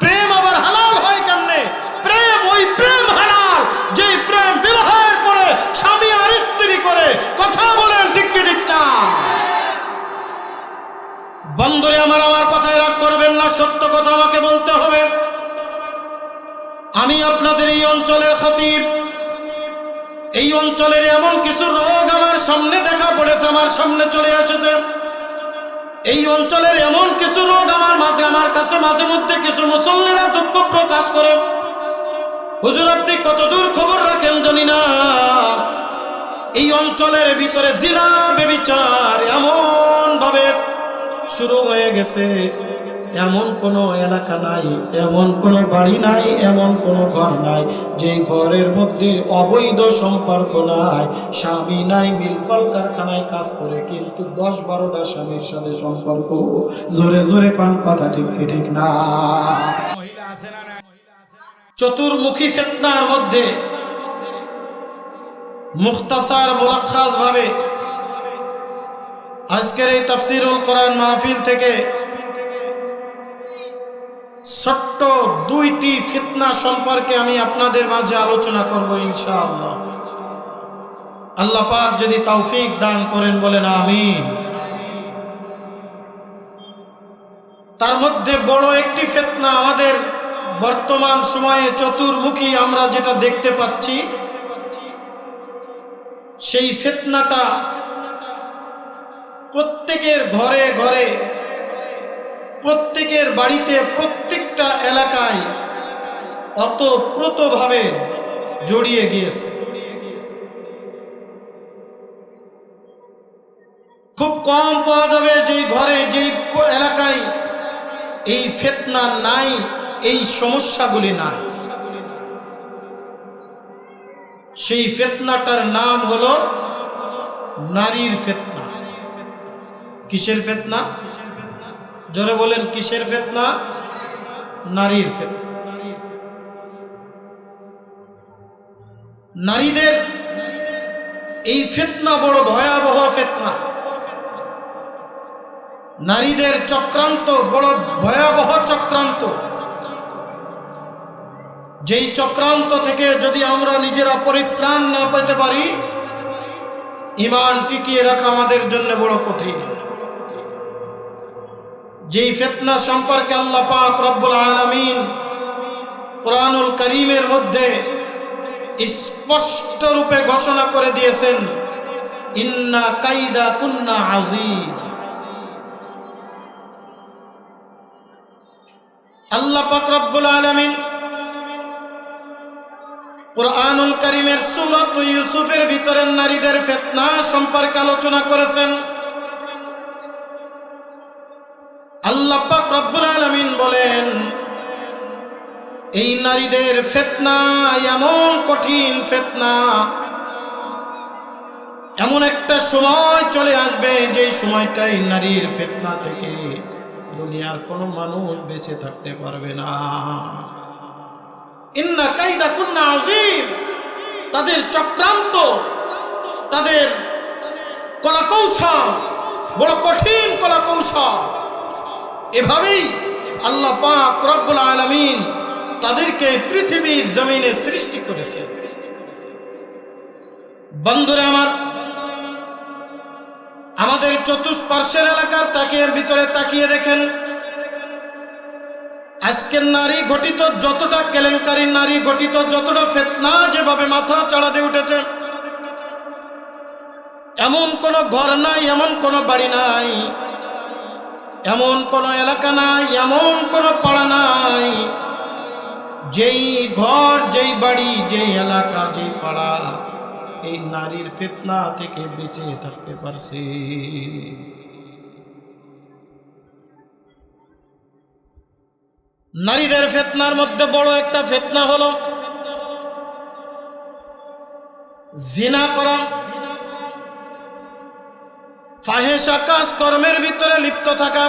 প্রেম আবার হালাল হয় কেমনে? প্রেম ওই প্রেম হালাল যে প্রেম বিবাহের পরে স্বামী আর স্ত্রী করে। কথা বলেন ঠিক ঠিক না? বন্ধুরে, আমার আমার কথায় রাগ করবেন না, সত্য কথা আমাকে বলতে হবে। আমি আপনাদের এই অঞ্চলের খতিব। এই অঞ্চলের এমন কিছু রোগ আমার সামনে দেখা পড়েছে, আমার সামনে চলে এসেছে। এই অঞ্চলের এমন কিছু রোগ আমার মাঝে, আমার কাছে মাঝে মধ্যে কিছু মুসল্লিরা দুঃখ প্রকাশ করে। হুজুর, আপনি কতদূর খবর রাখেন জানি না। এই অঞ্চলের ভিতরে জিনা বেবিচার এমন ভাবে শুরু হয়ে গেছে। এমন কোনো এলাকা নাই, এমন কোনো বাড়ি নাই, এমন কোনো ঘর নাই, যে ঘরের মধ্যে অবৈধ সম্পর্ক নাই। স্বামী নাই, মিল কলকারখানায় কাজ করে, কিন্তু দশ বারোটা স্বামীর সাথে সম্পর্ক। জোরে জোরে কোন কথা ঠিক ঠিক না? চতুর্মুখী ফেতনার মধ্যে মুখতাসার মুলাক্ষাস ভাবে। আজকের এই তাফসিরুল কোরআন মাহফিল থেকে ছোট্ট দুইটি ফিতনা সম্পর্কে আমি আপনাদের মাঝে আলোচনা করব, ইনশাআল্লাহ। আল্লাহ পাক যদি তৌফিক দান করেন, বলেন আমিন। তার মধ্যে বড় একটি ফিতনা আমাদের বর্তমান সময়ে চতুর্মুখী আমরা যেটা দেখতে পাচ্ছি, সেই ফিতনাটা প্রত্যেকের ঘরে ঘরে প্রত্যেকের বাড়িতে প্রত্যেকটা এলাকায় অতপ্রতভাবে জড়িয়ে গিয়েছে। খুব কম পাওয়া যাবে যেই ঘরে, যেই এলাকায় এই ফেতনা নাই, এই সমস্যাগুলি নাই। সেই ফেতনাটার নাম হলো নারীর ফেতনা। কিসের ফেতনা? জোরে বলেন, কিসের ফেতনা? নারীর নারীদের এই ফেতনা বড় ভয়াবহ ফেতনা। নারীদের চক্রান্ত বড় ভয়াবহ চক্রান্ত। যেই চক্রান্ত থেকে যদি আমরা নিজেরা পরিত্রাণ না পেতে পারি, ইমান টিকিয়ে রাখা আমাদের জন্য বড় কঠিন। যেই ফেতনা সম্পর্কে আল্লাহ পাক রব্বুল আলামিন কোরআনুল করিমের মধ্যে স্পষ্ট রূপে ঘোষণা করে দিয়েছেন, ইন্না কাইদা কুন্না আজিম আল্লাহ পাক রব্বুল আলামিন কোরআনুল করিমের সুরত ইউসুফের ভিতরে নারীদের ফিতনা সম্পর্কে আলোচনা করেছেন। আল্লাহ পাক রব্বুল আলামিন বলেন, এই নারীদের ফেতনা, এমন কঠিন ফেতনা, এমন একটা সময় চলে আসবে যে সময়টাই নারীর ফেতনা থেকে দুনিয়ার কোনো মানুষ বেঁচে থাকতে পারবে না। ইন্না কাইদা কুন্না আজিম তাদের চক্রান্ত, তাদের কলা কৌশল বড় কঠিন কলা কৌশল এভাবেই আল্লাহ পাক রব্বুল আলামিন তাদেরকে পৃথিবীর জমিনে সৃষ্টি করেছে বন্ধুরা আমার, আমাদের চতুষ্পার্শ্বের এলাকার তাকিয়ের ভিতরে তাকিয়ে দেখেন। আজকের নারী ঘটিত যতটা কেলেঙ্কারি, নারী ঘটিত যতটা ফেতনা যেভাবে মাথা চড়াতে উঠেছে, এমন কোনো ঘর নাই, এমন কোনো বাড়ি নাই। এমন কোনো এলাকা নাই, এমন কোনো পাড়া নাই। যেই ঘর, যেই বাড়ি, যেই এলাকা, যেই পাড়া, এই নারীর ফেতনা থেকে বেঁচে থাকতে পারছে। নারীদের ফেতনার মধ্যে বড় একটা ফেতনা হলো, জিনা করা। ফাহেসা কাজ কর্মের ভিতরে লিপ্ত থাকা।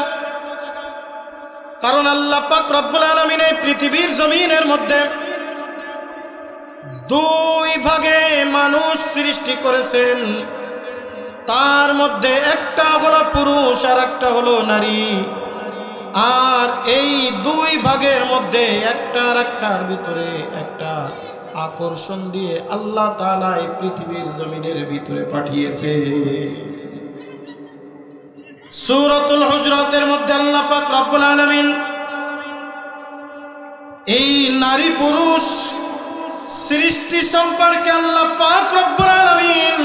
কারণ আল্লাহ পাক রব্বুল আলমিন এই পৃথিবীর জমিনের মধ্যে দুই ভাগে মানুষ সৃষ্টি করেছেন। তার মধ্যে একটা হলো পুরুষ আর একটা হলো নারী। আর এই দুই ভাগের মধ্যে একটার একটার ভিতরে একটা আকর্ষণ দিয়ে আল্লাহ তাআলা এই পৃথিবীর জমিনের ভিতরে পাঠিয়েছে। সূরাতুল হজরতের মধ্যে আল্লাহ পাক রব্বুল আলমিন এই নারী পুরুষ সৃষ্টি সম্পর্কে আল্লাহ পাক রব্বুল আলমিন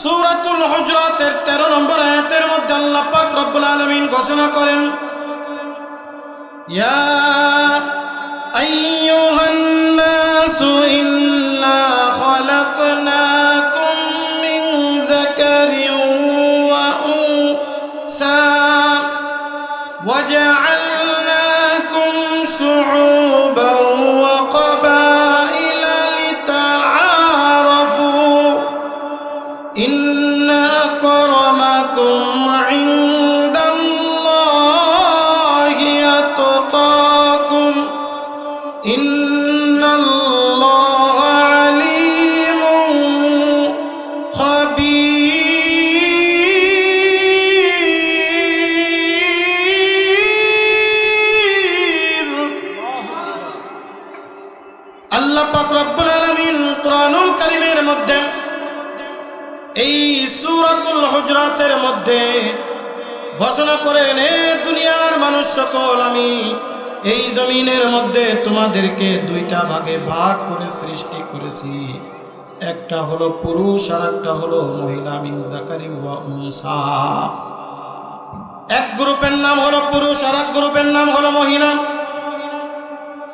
সুরতুল হজরতের তেরো নম্বর আয়াতের মধ্যে আল্লাহ পাক রব্বুল আলমিন ঘোষণা করেন, ইয়া মধ্যে, এই সূরাতুল হুজরাতের মধ্যে ঘোষণা করেন হে দুনিয়ার মানুষ সকল, আমি এই জমিনের মধ্যে তোমাদেরকে দুইটা ভাগে ভাগ করে সৃষ্টি করেছি। একটা হলো পুরুষ আর একটা হলো মহিলা এক গ্রুপের নাম হলো পুরুষ আর এক গ্রুপের নাম হলো মহিলা।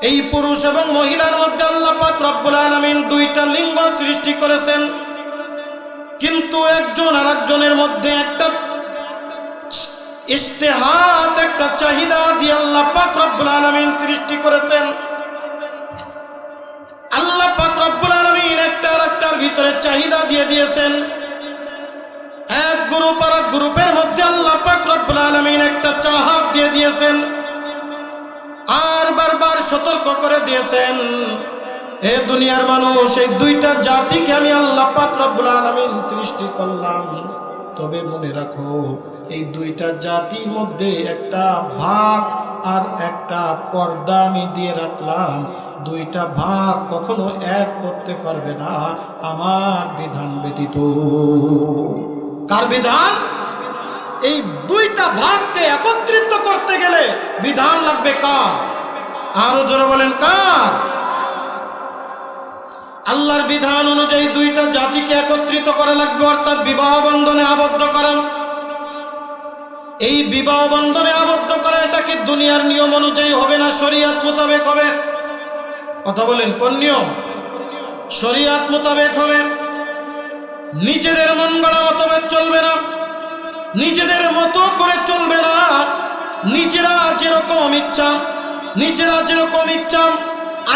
এই পুরুষ এবং মহিলার মধ্যে আল্লাহ পাক রব্বুল আলামিন দুইটা লিঙ্গ সৃষ্টি করেছেন। কিন্তু একজন আর একজনের মধ্যে একটা ইস্তেহাত একটা চাহিদা দিয়ে আল্লাহ পাক রব্বুল আলামিন সৃষ্টি করেছেন। আল্লাহ পাক রব্বুল আলামিন একটা আর একটার ভিতরে চাহিদা দিয়ে দিয়েছেন। এক গ্রুপ আর এক গ্রুপের মধ্যে আল্লাহ পাক রব্বুল আলামিন একটা চাহাত দিয়ে দিয়েছেন। আর বারবার সতর্ক করে দিয়েছেন। এ দুনিয়ার মানুষ, এই দুইটা জাতিকে আমি আল্লাহ পাক রব্বুল আলামিন সৃষ্টি করলাম। তবে মনে রাখো, এই দুইটা জাতির মধ্যে একটা ভাগ আর একটা পর্দা আমি দিয়ে রাখলাম। দুইটা ভাগ কখনো এক করতে পারবে না। আমার বিধান ব্যতীত। কার বিধান? এই দুইটা ভাগকে একত্রিত করতে গেলে বিধান লাগবে কার? আরও জোরে বলেন কার? আল্লাহর বিধান অনুযায়ী দুইটা জাতিকে একত্রিত করা লাগবে, অর্থাৎ বিবাহ বন্ধনে আবদ্ধ করা। এই বিবাহ বন্ধনে আবদ্ধ করা এটা কি দুনিয়ার নিয়ম অনুযায়ী হবে না শরিয়াত মোতাবেক হবে? কথা বলেন, কোন শরিয়াত মোতাবেক হবে। নিজেদের মন গড়া মতভেদ চলবে না। নিজেদের মতো করে চলবে না। নিজেরা যেরকম ইচ্ছা, নিজেরা যেরকম ইচ্ছা,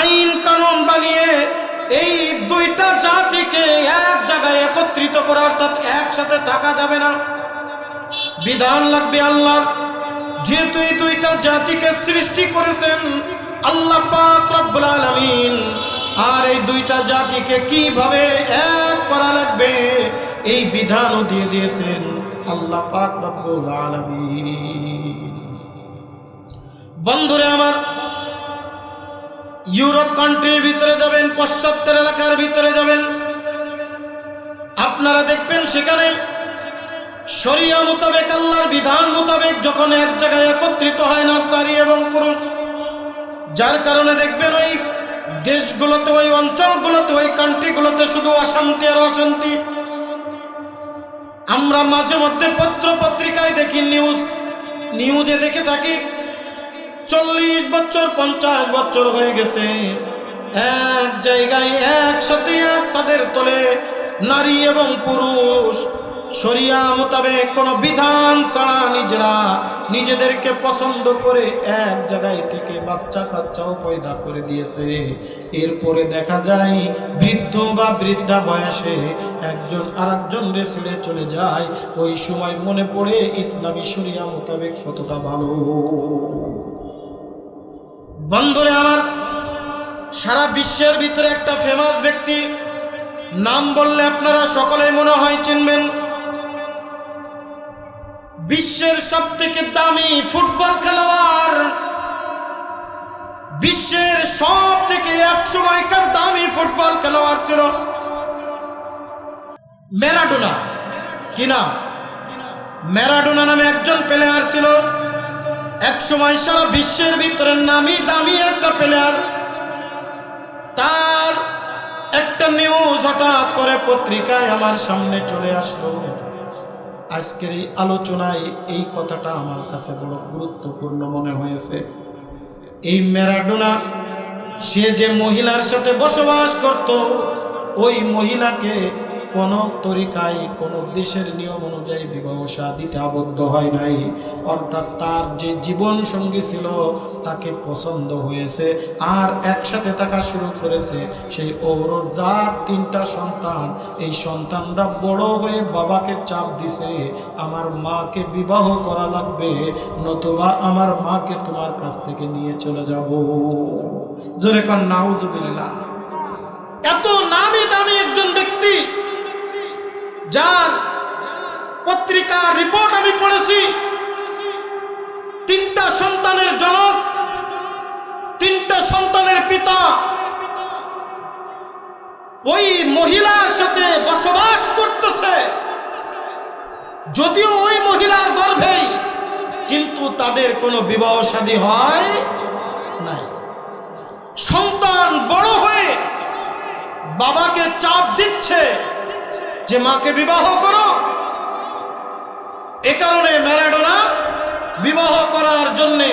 আইন কানুন বানিয়ে এই দুইটা জাতিকে এক জায়গায় একত্রিত করা অর্থাৎ একসাথে থাকা যাবে না। বিধান লাগবে আল্লাহ যেহেতু এই দুইটা জাতিকে সৃষ্টি করেছেন আল্লাহ পাক রব্বুল আলামিন, আর এই দুইটা জাতিকে কীভাবে এক করা লাগবে, এই বিধানও দিয়ে দিয়েছেন। আল্লাহ পাক রব্বুল আলামিন। বন্ধুরে আমার, ইউরোপ কান্ট্রির ভিতরে যাবেন, পশ্চাত্যের এলাকার ভিতরে যাবেন। আপনারা দেখবেন সেখানে শরিয়া মোতাবেক, আল্লাহর বিধান মোতাবেক যখন এক জায়গায় একত্রিত হয় না নারী এবং পুরুষ, যার কারণে দেখবেন ওই দেশগুলোতে, ওই অঞ্চলগুলোতে, ওই কান্ট্রিগুলোতে শুধু অশান্তি আর অশান্তি। আমরা মাঝে মধ্যে পত্র পত্রিকায় দেখি নিউজ নিউজে দেখে থাকি, চল্লিশ বছর, পঞ্চাশ বছর হয়ে গেছে। এক জায়গায় একসাথে এক সাদের তলে, নারী এবং পুরুষ। শরিয়া মোতাবেক কোনো বিধান ছাড়া নিজেরা নিজেদেরকে পছন্দ করে এক জায়গায় থেকে বাচ্চা কাচ্চাও পয়দা করে দিয়েছে। এরপরে দেখা যায়, বৃদ্ধ বা বৃদ্ধা বয়সে একজন আর একজন ছেড়ে চলে যায়। ওই সময় মনে পড়ে, ইসলামী শরিয়া মোতাবেক কতটা ভালো। বন্ধুরে আমার, সারা বিশ্বের ভিতরে একটা ফেমাস ব্যক্তি, নাম বললে আপনারা সকলেই মনে হয় চিনবেন। বিশ্বের সব থেকে দামি ফুটবল খেলোয়াড়, বিশ্বের সব থেকে এক সময়কার দামি ফুটবল খেলোয়াড় ছিল ম্যারাডোনা। কি নাম? ম্যারাডোনা নামে একজন প্লেয়ার ছিল। এক সময় সারা বিশ্বের ভিতরে নামি দামি একটা প্লেয়ার তার একটা নিউজ হঠাৎ করে পত্রিকায় আমার সামনে চলে আসলো। আজকের এই আলোচনায় এই কথাটা আমার কাছে বড় গুরুত্বপূর্ণ মনে হয়েছে। এই ম্যারাডোনা, সে যে মহিলার সাথে বসবাস করত, ওই মহিলাকে কোন তরিকায়, কোন দেশের নিয়ম অনুযায়ী বিবাহ সাদিতে আবদ্ধ হয় নাই। অর্থাৎ তার যে জীবন সঙ্গী ছিল, তাকে পছন্দ হয়েছে আর একসাথে থাকা শুরু করেছে। সেই ওর যার তিনটা সন্তান। এই সন্তানরা বড় হয়ে বাবাকে চাপ দিছে, আমার মাকে বিবাহ করা লাগবে, নতুবা আমার মাকে তোমার কাছ থেকে নিয়ে চলে যাব। জোরে কর নাউজুবিল্লাহ। এত নামি দামি একজন ব্যক্তি যার পত্রিকা রিপোর্ট আমি পড়েছি, তিনটা সন্তানের জনক, তিনটা সন্তানের পিতা। ওই মহিলার সাথে বসবাস করতেছে। যদিও ওই মহিলার গর্ভেই কিন্তু তাদের কোনো বিবাহ শাদী হয় সন্তান বড় হয়ে বাবাকে চাপ দিচ্ছে। যে মাকে বিবাহ করো। এ কারণে ম্যারাডোনা বিবাহ করার জন্যে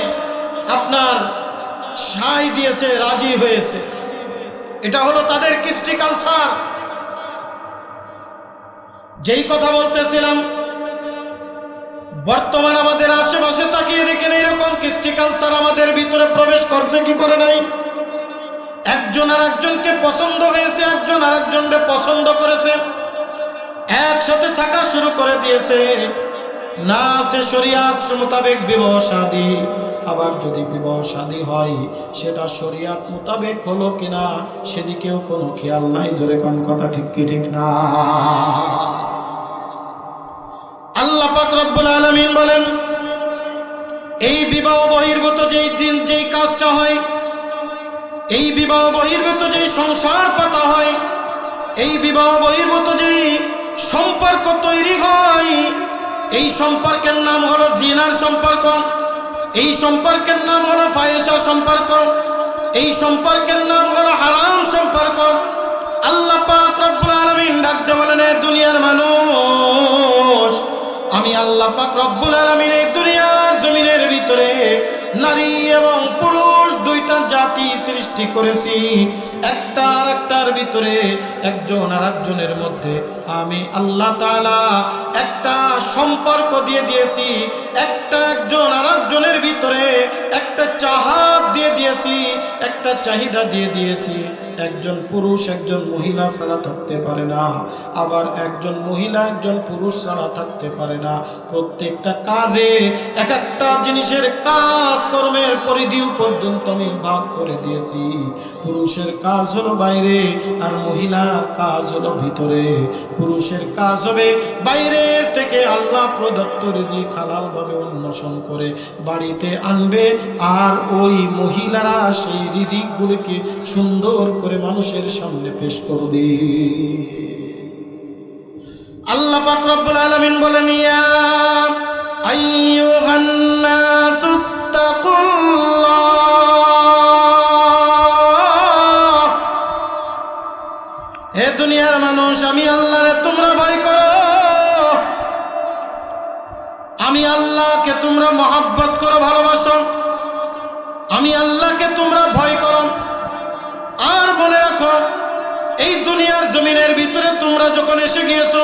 আপনার সাই দিয়েছে, রাজি হয়েছে। এটা হলো তাদের কৃষ্টি কালচার। যেই কথা বলতেছিলাম, বর্তমান আমাদের আশেপাশে তাকিয়ে দেখেন এরকম কৃষ্টি কালচার আমাদের ভিতরে প্রবেশ করছে কি করে নাই? একজন আর একজনকে পছন্দ হয়েছে, একজন আর একজনকে পছন্দ করেছে। একসাথে থাকা শুরু করে দিয়েছে। না সে শরিয়াত মোতাবেক বিবাহ শাদী আবার যদি বিবাহ শাদী হয়, সেটা শরিয়াত মোতাবেক হলো কিনা, সেদিকেও কোনো খেয়াল নাই। জোরে কোন কথা ঠিক কি ঠিক না? আল্লাহ পাক রব্বুল আলামিন বলেন, এই বিবাহ বহির্ভূত যেই দিন যেই কাজটা হয়, এই বিবাহ বহির্ভূত যেই সংসার পাতা হয়, এই বিবাহ বহির্ভূত যেই সম্পর্ক তৈরি হয়। এই সম্পর্কের নাম হলো জিনার সম্পর্ক। এই সম্পর্কের নাম হলো ফায়েসা সম্পর্ক। এই সম্পর্কের নাম হলো হারাম সম্পর্ক। আল্লাহ পাক রব্বুল আলামিন ডাকতে বলেন, এ দুনিয়ার মানুষ, আমি আল্লাহ পাক রব্বুল আলামিন এই দুনিয়ার জমিনের ভিতরে নারী এবং পুরুষ দুইটা জাতি সৃষ্টি করেছি। একটা আর একটার ভিতরে একজন আর একজনের মধ্যে আমি আল্লাহ তালা একটা সম্পর্ক দিয়ে দিয়েছি। একটা একজন আর একজনের ভিতরে একটা চাহাত দিয়ে দিয়েছি, একটা চাহিদা দিয়ে দিয়েছি। একজন পুরুষ, একজন মহিলা ছাড়া থাকতে পারে না। আবার একজন মহিলা, একজন পুরুষ ছাড়া থাকতে পারে না। প্রত্যেকটা কাজে এক একটা জিনিসের কাজ, কর্মের পরিধি পর্যন্ত আমি ভাগ করে দিয়েছি। পুরুষের কাজ হলো বাইরে আর মহিলার কাজ হলো ভিতরে। পুরুষের কাজ হবে বাইরের থেকে আল্লাহ প্রদত্ত রিজিক হালালভাবে অন্বেষণ করে। বাড়িতে আনবে আর ওই মহিলারা সেই রিজিকগুলিকে সুন্দর করে মানুষের সামনে পেশ করবে। আল্লাহ পাক রব্বুল আলামিন বলেন, ইয়া আইয়ুহান নাসু হে দুনিয়ার মানুষ, আমি আল্লাহরে তোমরা ভয় করো। আমি আল্লাহকে তোমরা মহাব্বত করো, ভালোবাসো। আমি আল্লাহকে তোমরা ভয় করো। আর মনে রাখো, এই দুনিয়ার জমিনের ভিতরে তোমরা যখন এসে গিয়েছো,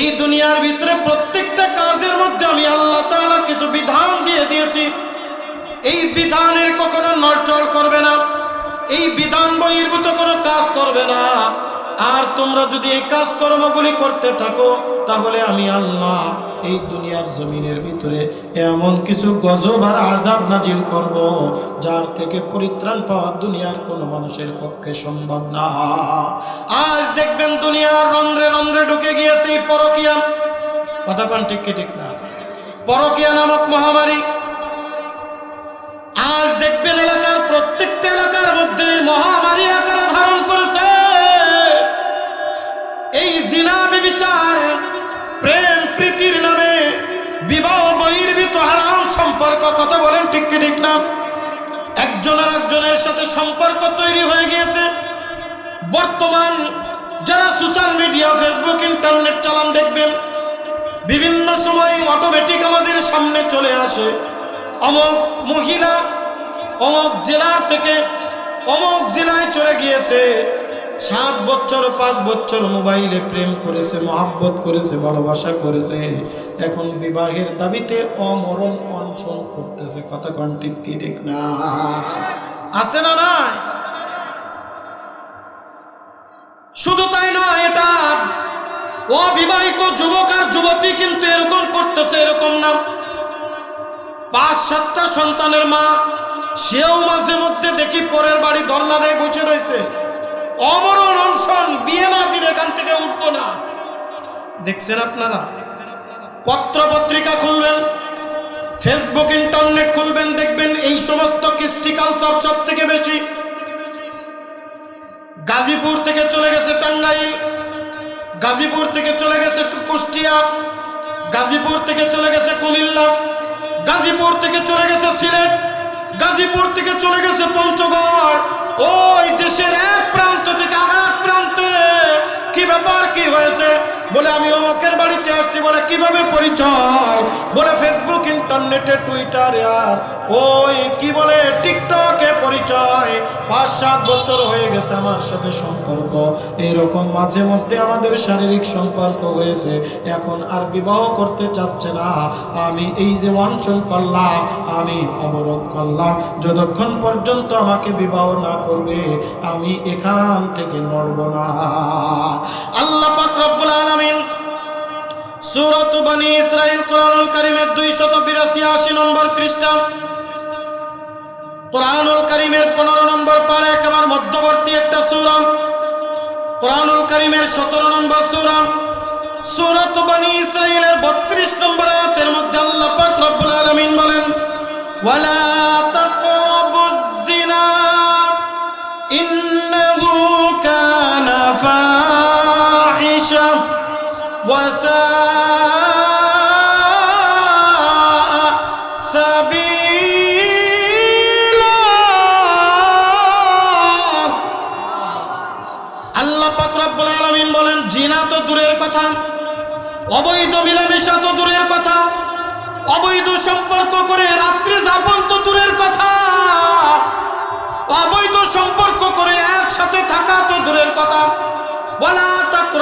এই দুনিয়ার ভিতরে প্রত্যেকটা কাজের মধ্যে আমি আল্লাহ তাআলা কিছু বিধান দিয়ে দিয়েছি। এই বিধানের কখনো নড়চড় করবে না, এই বিধান বহির্ভূত কোনো কাজ করবে না। আর তোমরা যদি এই কাজকর্মগুলি করতে থাকো, তাহলে আমি আল্লাহ এই দুনিয়ার জমিনের ভিতরে এমন কিছু গজব আর আজাব নাজিল করব, যার থেকে পরিত্রাণ পাওয়া দুনিয়ার কোনো মানুষের পক্ষে সম্ভব না। আজ দেখবেন দুনিয়ার রন্ধ্রে রন্ধ্রে ঢুকে গিয়েছে এই পরকিয়া। কথা কন ঠিক ঠিক না? পরকিয়া নামক মহামারী। আজ দেখবেন এলাকার প্রত্যেকটা এলাকার মধ্যে মহামারী আকারে ধারণ বিবিচার প্রেম প্রীতির নামে বিবাহ বহির্ভূত হারাম সম্পর্ক, কথা বলেন ঠিক কি ঠিক না? একজনের একজনের সাথে সম্পর্ক তৈরি হয়ে গিয়েছে। বর্তমান যারা সোশ্যাল মিডিয়া, ফেসবুক, ইন্টারনেট চালান দেখবেন, বিভিন্ন সময় অটোমেটিক আমাদের সামনে চলে আসে। অমক মহিলা অমক জেলার থেকে অমক জেলায় চলে গিয়েছে। সাত বছর, পাঁচ বছর মোবাইলে প্রেম করেছে, মহাব্বত করেছে, ভালোবাসা করেছে। এখন বিবাহের দাবিতে অমরণ অনশন করতেছে। কথা কন্টিক ঠিক না? আছে না নাই? শুধু তাই নয় এটা অবিবাহিত যুবক আর যুবতী কিন্তু এরকম করতেছে, এরকম না। পাঁচ, সাতটা সন্তানের মা, সেও মাঝে মধ্যে দেখি পরের বাড়ি ধর্ণা দেয়, বসে রয়েছে। অমরণ অনশন, বিয়ে না দিলে এখান থেকে উঠবো না। দেখছেন আপনারা? পত্র পত্রিকা খুলবেন ফেসবুক ইন্টারনেট খুলবেন, দেখবেন এই সমস্ত কৃষ্টি কালচার সব থেকে বেশি। গাজীপুর থেকে চলে গেছে টাঙ্গাইল, গাজীপুর থেকে চলে গেছে কুষ্টিয়া, গাজীপুর থেকে চলে গেছে কুমিল্লা, গাজীপুর থেকে চলে গেছে সিলেট, গাজীপুর থেকে চলে গেছে পঞ্চগড়। ওই দেশের এক প্রান্ত থেকে আর এক প্রান্তে কি ব্যাপার কি হয়েছে? বলে, আমি অমকের বাড়িতে আসছি বলে কীভাবে পরিচয়? বলে, ফেসবুক, ইন্টারনেটে, টুইটারে আর ওই কি বলে, টিকটকে পরিচয়। পাঁচ সাত বছর হয়ে গেছে আমার সাথে সম্পর্ক। এরকম মাঝে মধ্যে আমাদের শারীরিক সম্পর্ক হয়েছে। এখন আর বিবাহ করতে চাচ্ছে না। আমি এই যে অঞ্চল করলাম, আমি অবরোধ করলাম। যতক্ষণ পর্যন্ত আমাকে বিবাহ না করবে, আমি এখান থেকে নড়ব না। আল্লাহ পাক রব্বুল আলামিন সূরাত বনি ইসরাইল কোরআনুল কারীমের 282 নম্বর পৃষ্ঠা। কোরআনুল কারীমের 15 নম্বর পারে একেবারে মধ্যবর্তী একটা সূরা। কোরআনুল কারীমের 17 নম্বর সূরা। সূরাত বনি ইসরাইলের 32 নম্বর আয়াতের মধ্যে আল্লাহ পাক রব্বুল আলামিন বলেন, ওয়ালা তাকরাবুজ জিনা ইন্নাহু কানা ফাহিশা وساء سبيلا আল্লাহ পাক রব্বুল আলামিন বলেন জিনা তো দূরের কথা অবৈধ মিলামেশা তো দূরের কথা অবৈধ সম্পর্ক করে রাত্রে যাপন তো দূরের কথা অবৈধ সম্পর্ক করে একসাথে থাকা তো দূরের কথা বলা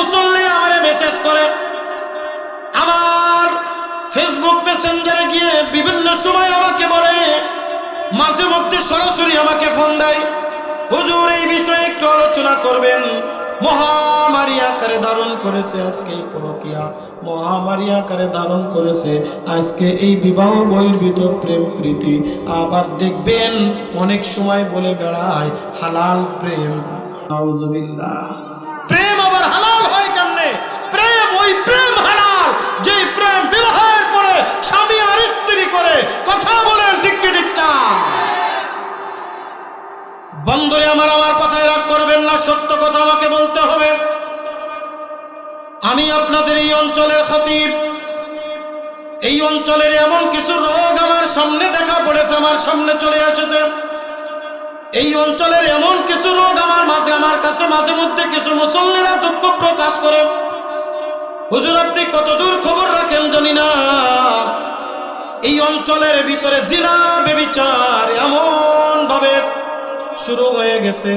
মুসল্লিরা আমারে মেসেজ করে। আমার ফেসবুক মেসেঞ্জারে গিয়ে বিভিন্ন সময় আমাকে বলে, মাঝে মধ্যে সরাসরি আমাকে ফোন দেয়। হুজুর, এই বিষয়ে একটু আলোচনা করবেন। মহামারী আকারে ধারণ করেছে আজকে এই পরকিয়া। মহামারী আকারে ধারণ করেছে আজকে এই বিবাহ প্রেম প্রীতি। আবার দেখবেন অনেক সময় বলে বেড়ায়, হালাল প্রেম। প্রেম বন্ধুরে আমার আমার কথায় রাগ করবেন না, সত্য কথা আমাকে বলতে হবে। আমি আপনাদের এই অঞ্চলের খতিব। এই অঞ্চলের এমন কিছু রোগ আমার সামনে দেখা পড়েছে, আমার সামনে চলে এসেছে। এই অঞ্চলের এমন কিছু রোগ আমার মাঝে, আমার কাছে মাঝে মধ্যে কিছু মুসল্লিরা দুঃখ প্রকাশ করে। হুজুর, আপনি কতদূর খবর রাখেন জানি না। এই অঞ্চলের ভিতরে জিনা বেবিচার এমন ভাবে শুরু হয়ে গেছে।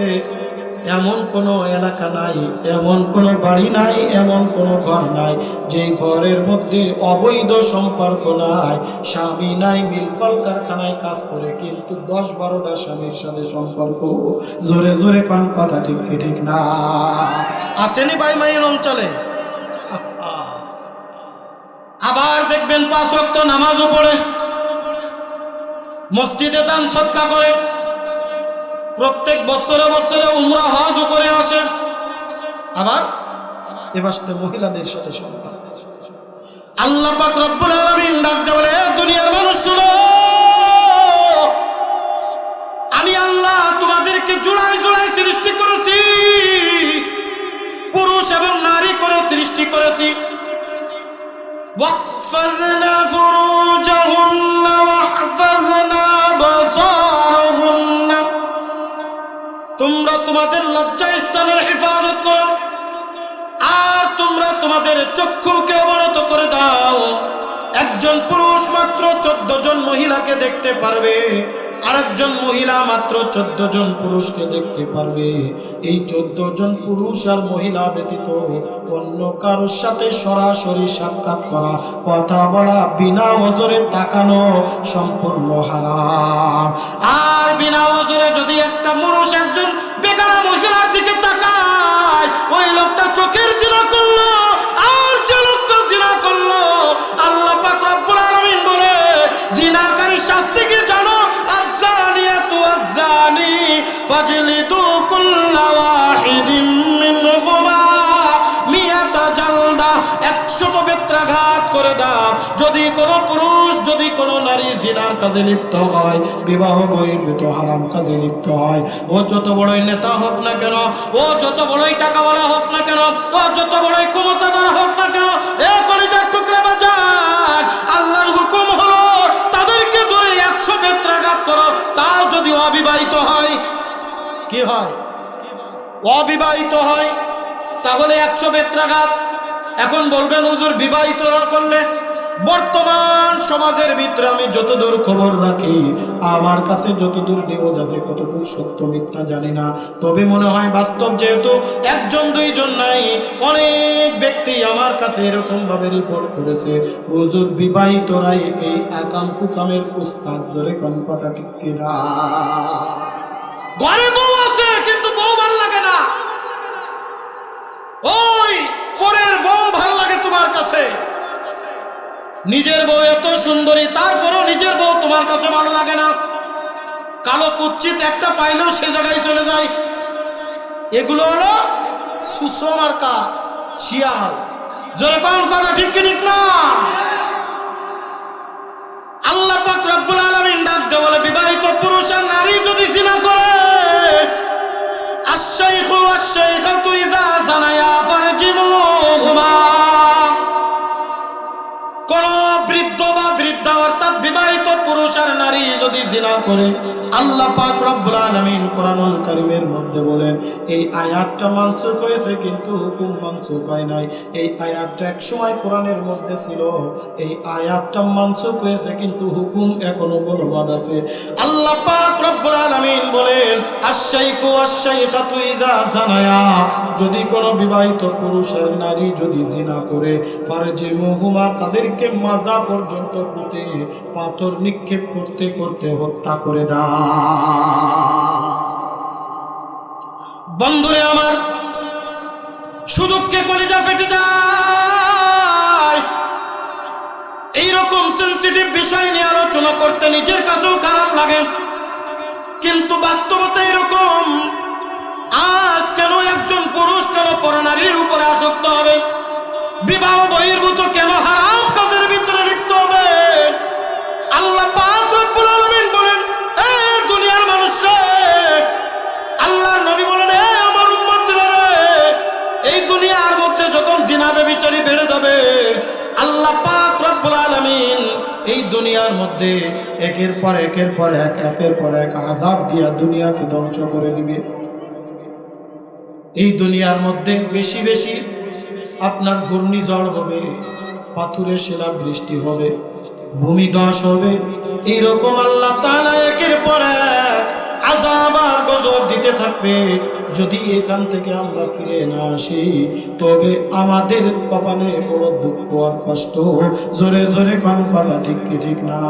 এমন কোনো এলাকা নাই, এমন কোনো বাড়ি নাই, এমন কোনো ঘর নাই, যে ঘরের মধ্যে অবৈধ সম্পর্ক নাই। স্বামী নাই, মিল কলকারখানায় কাজ করে, কিন্তু দশ বারোটা স্বামীর সাথে সম্পর্ক জোরে জোরে কোন কথা ঠিক ঠিক না? আসেনি ভাই মাইল অঞ্চলে? আবার দেখবেন পাঁচ ওয়াক্ত নামাজও পড়ে মসজিদে দান সৎকা করে। প্রত্যেক বছরে বছরে উমরা হজও করে আসে আবার এবার মহিলাদের সাথে সম্পর্ক আল্লাহ পাক রব্বুল আলামিন ডাক দিয়ে বলে "এ দুনিয়ার মানুষ শুনো আমি আল্লাহ তোমাদেরকে জোড়ায় জোড়ায় সৃষ্টি করেছি পুরুষ এবং নারী করে সৃষ্টি করেছি واحفظنا فروجهن واحفظنا তোমাদের লজ্জা স্থানের হেফাজত করো। আর তোমরা তোমাদের চক্ষুকে অবনত করে দাও। একজন পুরুষ মাত্র চোদ্দ জন মহিলাকে দেখতে পারবে। আরেকজন মহিলা মাত্র চোদ্দ জন পুরুষকে দেখতে পারবে। এই চোদ্দ জন পুরুষ আর মহিলা ব্যতীত অন্য কারোর সাথে সরাসরি সাক্ষাৎ করা, কথা বলা, বিনা ওজরে তাকানো সম্পূর্ণ হারাম। আর বিনা ওজরে যদি একটা পুরুষ একজন বেকারা মহিলার দিকে তাকায়। ওই লোকটা চোখের জিনা করল, আর যে লোকটা জিনা করল, আল্লাহ পাক রব্বুল আলামিন বলে, জিনাকারী শাস্তি কি জানো? আজ্জানিয়াতু আজ্জানি, ফাজলিদু কুল্লা ওয়াহিদিম মিনহুমা একশত বেত্রাঘাত করে দাও। যদি কোনো পুরুষ, যদি কোনো নারী জিনার কাজে লিপ্ত হয়, বিবাহ বহির্ভূত হারাম কাজে লিপ্ত হয়। ও যত বড়ই নেতা হোক না কেন, ও যত বড়ই টাকাওয়ালা হোক না কেন, ও যত বড়ই ক্ষমতাদার হোক না কেন, এ কলিজার টুকরা বাজার। আল্লাহর হুকুম হলো, তাদেরকে ধরে একশো বেত্রাঘাত করো। তাও যদি অবিবাহিত হয়, কি হয়? অবিবাহিত হয়, তাহলে একশো বেত্রাঘাত এখন বলবেন, হুজুর, বিবাহিত করলে বর্তমান সমাজের ভিতরে আমি যতদূর খবর রাখি, আমার কাছে যতদূর নিউজ আছে, কতটুকু সত্য মিথ্যা জানি না। তবে মনে হয় বাস্তব যেহেতু একজন, দুইজন নাই, অনেক ব্যক্তি আমার কাছে এরকম ভাবে রিপোর্ট করেছে। হুজুর, বিবাহিতরাই এই আকাম কুকামের উস্তাদ, জোরে কোন কথা ঠিক ঘরে বউ আছে, কিন্তু বউ ভালো লাগে না। ওই পরের বউ ভালো লাগে তোমার কাছে। নিজের বউ এত সুন্দরী, তারপরও নিজের বউ তোমার কাছে ভালো লাগে না। কালো কুচ্ছিত একটা পাইলেও সে জায়গায় চলে যায়। এগুলো হলো সুষমার কাজ শিয়াল। যেরকম কথা ঠিক কি ঠিক না? আল্লাহ পাক রব্বুল আলামিন ডাক বলে, বিবাহিত পুরুষ আর নারী যদি জিনা করে আশ-শাইখু ওয়াশ-শাইখাতু ইযা কোন বৃদ্ধ বা অর্থাৎ বিবাহিত পুরুষ আর নারী যদি জিনা করে, আল্লাহ পাক রব্বুল কোরআনুল মধ্যে বলেন, এই আয়াতটা মানসুখ হয়েছে কিন্তু হুকুম মানসুখ হয় নাই। এই আয়াতটা এক সময় কোরআনের মধ্যে ছিল। এই আয়াতটা মানসুখ হয়েছে কিন্তু হুকুম এখনও বলবৎ আছে। আল্লাহ পাক রব্বুল আলামিন বলেন আশ-শাইখাতু জানায়া। যদি কোনো বিবাহিত পুরুষ আর নারী যদি জিনা করে ফারজিমুহুমা তাদেরকে মাজা পর্যন্ত পুঁতে, পাথর নিক্ষেপ করতে করতে হত্যা করে দাও বন্ধুরে আমার, সুযোগকে কলিজা ফেটে যায়। এইরকম সেন্সিটিভ বিষয় নিয়ে আলোচনা করতে নিজের কাছেও খারাপ লাগে। কিন্তু বাস্তবতা এরকম। আজ কেন একজন পুরুষ কেন পরনারীর উপরে আসক্ত হবে? বিবাহ বহির্ভূত কেন হারাম কাজের ভিতরে লিপ্ত হবে? আল্লাহ দুনিয়ার আল্লাহর বলেন, এ আমার এই দুনিয়ার মধ্যে যখন জিনা বেবিচারি বেড়ে যাবে আল্লাহ পাক রব্বুল আলামিন এই দুনিয়ার মধ্যে একের পর একের পর এক, একের পর এক আযাব দিয়া দুনিয়াকে ধ্বংস করে দিবে। এই দুনিয়ার মধ্যে বেশি বেশি আপনার ঘূর্ণিঝড় হবে, পাথুরে শিলা বৃষ্টি হবে, ভূমিধস হবে, এইরকম আল্লাহ তাআলা একের পর এক আযাব আর গজব দিতে থাকবে। যদি এখান থেকে আমরা ফিরে না আসি, তবে আমাদের কপালে বড় দুঃখ আর কষ্ট। জোরে জোরে কন কথা ঠিক ঠিক না?